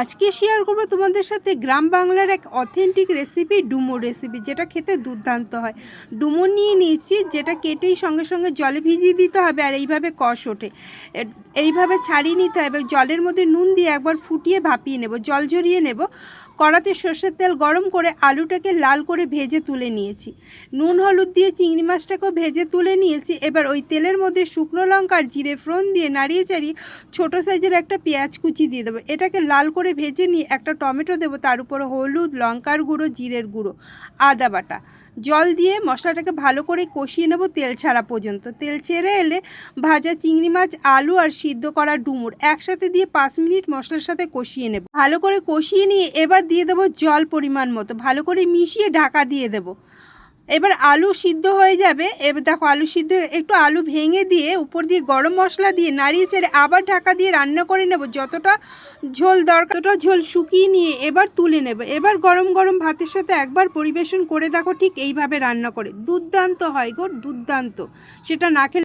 আজকে শেয়ার করব তোমাদের সাথে গ্রাম বাংলার এক অথেন্টিক রেসিপি ডুমো রেসিপি যেটা খেতে দুর্দান্ত হয়। ডুমো নিয়ে নিয়েছি, যেটা কেটেই সঙ্গে সঙ্গে জলে ভিজিয়ে দিতে হবে আর এইভাবে কষ ওঠে। এইভাবে ছাড়িয়ে নিতে হবে, জলের মধ্যে নুন দিয়ে একবার ফুটিয়ে ভাপিয়ে নেব, জল ঝরিয়ে নেব। কড়াতে সর্ষের তেল গরম করে আলুটাকে লাল করে ভেজে তুলে নিয়েছি। নুন, হলুদ দিয়ে চিংড়ি মাছটাকেও ভেজে তুলে নিয়েছি। এবার ওই তেলের মধ্যে শুকনো লঙ্কার জিরে ফোড়ন দিয়ে নাড়িয়ে চাড়িয়ে ছোটো সাইজের একটা পেঁয়াজ কুচি দিয়ে দেবো। এটাকে লাল করে ভেজে নিয়ে একটা টমেটো দেবো, তার উপরে হলুদ, লঙ্কার গুঁড়ো, জিরের গুঁড়ো, আদা বাটা। জল দিয়ে মশলাটাকে ভালো করে কষিয়ে নেব তেল ছাড়া পর্যন্ত। তেল ছেড়ে এলে ভাজা চিংড়ি মাছ, আলু আর সিদ্ধ করা ডুমুর একসাথে দিয়ে পাঁচ মিনিট মশলার সাথে কষিয়ে নেব। ভালো করে কষিয়ে নিয়ে এবার দিয়ে দেবো জল পরিমাণ মতো। ভালো করে মিশিয়ে ঢাকা দিয়ে দেবো। এবার আলু সিদ্ধ হয়ে যাবে। এবার দেখো আলু সিদ্ধ একটু আলু ভেঙে দিয়ে উপর দিয়ে গরম মশলা দিয়ে নাড়িয়ে ছেড়ে আবার ঢাকা দিয়ে রান্না করে নেব। যতটা ঝোল দরকার, ততটা ঝোল শুকিয়ে নিয়ে এবার তুলে নেব। এবার গরম গরম ভাতের সাথে একবার পরিবেশন করে দেখো ঠিক এইভাবে রান্না করে। দুর্দান্ত হয় গো, দুর্দান্ত। সেটা না খেলে